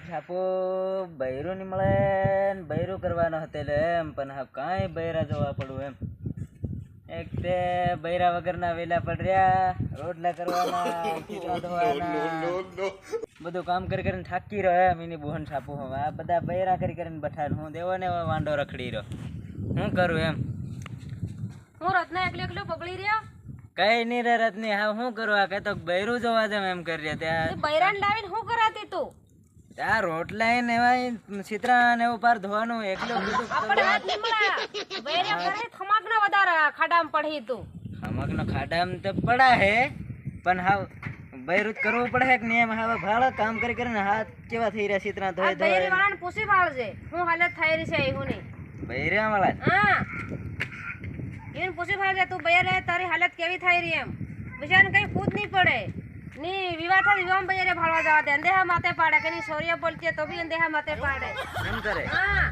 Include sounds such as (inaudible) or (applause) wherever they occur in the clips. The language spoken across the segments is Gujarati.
છાપો બૈરું ની મળે ને બૈરું કરવાનો હતો એટલે એમ પણ હા કાંઈ બૈરા જોવા પડવું એમ. એક તે બૈરા વગરના વેલા પડ્યા રોટલા કરવાના (laughs) ધોવાના. બધું કામ કરી કરીને થાકી રહ્યો એમ એની બોહન છાપું હવે. આ બધા બૈરા કરી કરીને બઠાણ હું દેવો ને વાંડો રખડી રહ્યો. હું કરું એમ? હું રત્ના એકલો એકલો પકડી રહ્યો? કઈ નહીં રે રત્ની હા હું કરું? આ કે તો બૈરું જોવા જેમ એમ કરી રહ્યા. ત્યાં તે લાવીને હું કરાતી તું? આ રોટલા ને એવા ચિત્રા ને એવું પાર ધોવાનું એકલું કીધું આપણે હાથ નીકળા વેરે કરે ખમાક ના વધારે ખાડામ પડી તું. ખમાક નો ખાડામ તો પડા હે પણ હાવ બૈરુત કરવું પડે કે નિયમ હવે ભાળો કામ કરી કરીને હાથ કેવા થઈ રહ્યા ચિત્રા ધોઈ ધોઈ. બૈરી વાળાને પૂછી ભાળજે હું હાલત થઈ રહી છે એવું નહીં બૈરા વાળા હા. એને પૂછી ભાળજે તું બૈરે તારી હાલત કેવી થઈ રહી એમ? બિચારાને કઈ પૂછ નહીં પડે. ની વિવાહ બૈરે ભાળવા જવા દે. અંદેહા માથે પાડે કે ની સોરિયા બોલતી હોય તો બી અંદેહા માથે પાડે. એમ કરે? હા.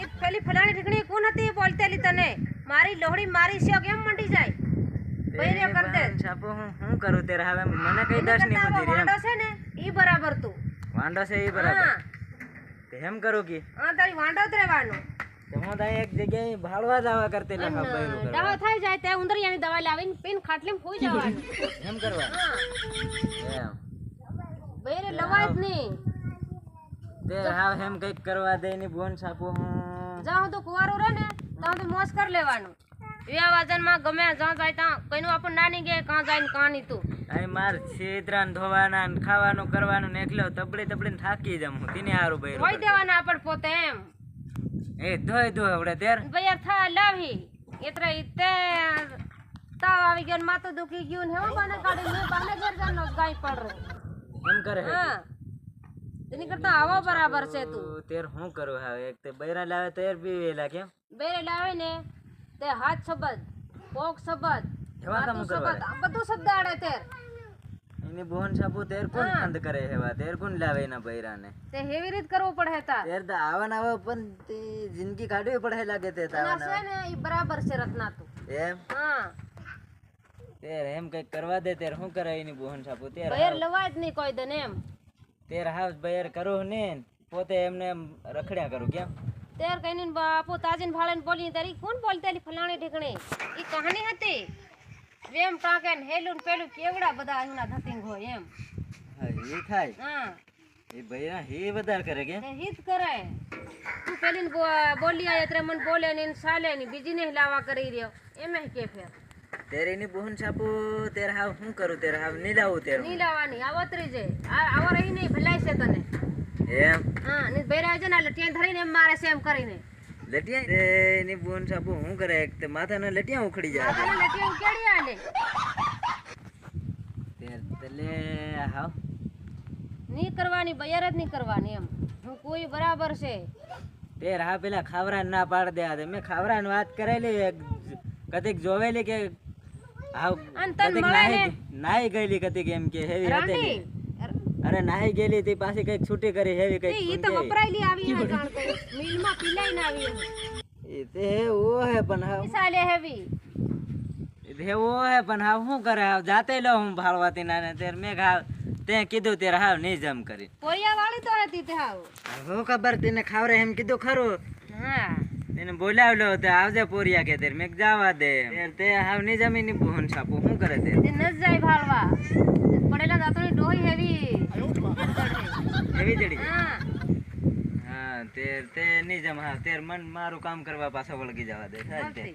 એ પેલી ફલાણી ઠીકણી કોણ હતી? બોલતેલી તને. મારી લોહડી મારી છે કેમ મંડી જાય? બૈરે કર દે. છાપો હું હું કરું તેરે હવે? મને કઈ દસની બધી વાંડો છે ને ઈ બરાબર તું. વાંડો છે ઈ બરાબર. તે એમ કરું કે? હા તારી વાંડો જ રહેવાનું. તો ત્યાં એક જગ્યાએ ભાળવા જવા કરતી લે બૈરું કરવા દવા થઈ જાય તે ઉંદરિયાની દવા લાવીને પીન ખાટલીમાં ખોઈ જવાનું. એમ કરવા તે કંઈક કરવા દે ની બોન છાપો હું. કુંવારું રહે ને કરી લેવાનું. વિવાહ વાજનમાં ગમે જ્યાં જાય ત્યાં કઈનું આપણને ના નહીં ગયા કાં જાય ને કાં તું. અહીં માર ધોવાના ને ખાવાનું કરવાનું ને એકલો તબડી તબડીને થાકી જમ હું. તેને હારું બૈરું ખોઈ દેવાના આપણે પોતે એમ. એ ધોઈ ધો હવડે તેર ભૈયા થા લાવી. એટલે તે તાવ આવી ગયો ને માથું દુખી ગયું ને હું બાને કાઢી મેં બાને ઘર જાનો ગાય પડ એમ કરે હા. તેની કરતા આવો બરાબર છે તું. તેર હું કરું હવે? એક તે બૈરા લાવે તેર બી વેલા કેમ? બૈરા લાવે ને તે હાથ શબ્દ પોક શબ્દ શબ્દ આ બધું શબ્દ આડે તેર. એની બોન છાપુ તેર કોણ ખંડ કરે હેવા? તેર કોણ લાવે એના બૈરા ને તે હેવી રીત કરવું પડે તા તેર તો આવા ના આવા પણ તે જિંદગી કાઢવી પડે લાગે તે તાવા છે ને ઈ બરાબર છે રત્ના તું એમ? હા. તેર એમ કઈ કરવા દે તેર શું કરે એની બોન છાપુ? તેર બહેર લવાય જ નહીં કોઈ દે એમ. તેર હાઉસ બૈર કરું ને પોતે એમને એમ રખડ્યા કરું કેમ? તેર કહીને બાપો તાજીન ભાળે ને બોલી તારી કોણ બોલતી આલી ફલાણે ઢીકણી? એ કહાની હતી? વેમ ટાંકે ને હેલું પેલું કેવડા બધા અહીંના ધતિંગ હોય એમ. એ થાય. હા. એ બૈરા હે વધારે કરે કે? હિત કરે. તું પેલી બોલી આયા ત્રે મન બોલે ને સાલે ને બીજી ને લાવા કરી રહ્યો. એમ કે ફેર. તેર એની બોન છાપુ તેર હાવ શું કરું તેર હાવ નહીં લાવું તેર. નહીં લાવવાની આવતરી છે. જે આવો રહી નહીં ભલાઈ છે તને. એમ? હા ને બેરા છે ને લટિયા ધરીને એમ મારે છે એમ કરીને. લટિયા તે એની બોન છાપુ શું કરે? એક તે માથાને લટિયા ઉખડી જાય. તને લટી ઉકેડી આલે. તેર તલે હાવ. નહીં કરવાની બૈર જ નહીં કરવાની એમ. હું કોઈ બરાબર છે. તેર હા પેલા ખાવરા ના પાડ દે આ મેં ખાવરાની વાત કરેલી એક કદીક જોવેલી કે હાવ ને? નાહી ગયેલી કદીક કેમ કે હેવી હતી અરે નાહી ગયેલી હતી પાછી કંઈક છૂટી કરી હેવી કંઈક તો વપરાયેલી આવી એના જાણ કરી. મિલમાં પીલાઈને આવી એમ. એ તે ઓ હે પણ હાવ. ચાલે હેવી. એવો હે પણ હાવ શું કરે? જાતે લો હું ભાળવાતી ના તેર મેં હાવ તે કીધું ત્યારે હાવ નહીં જમ કરી. પોરિયા વાળી તો હતી તે હાવ હું ખબર તેને ખાવરે એમ કીધું ખરું? હા. તેને બોલાવલો તે આવજે પોરિયા કે તેર મેં કીધું જવા દે. તેર તે હાવ નહીં જમી ની બોહન છાપો. શું કરે તે ન જાય ભાળવા. પડેલા દાંતોની ડોહી હેવી. હેવી જડી હા. તેર તે ની જમ હા તેર મન મારું કામ કરવા પાછા વળગી જવા દે. સાહેબ તે. નથી.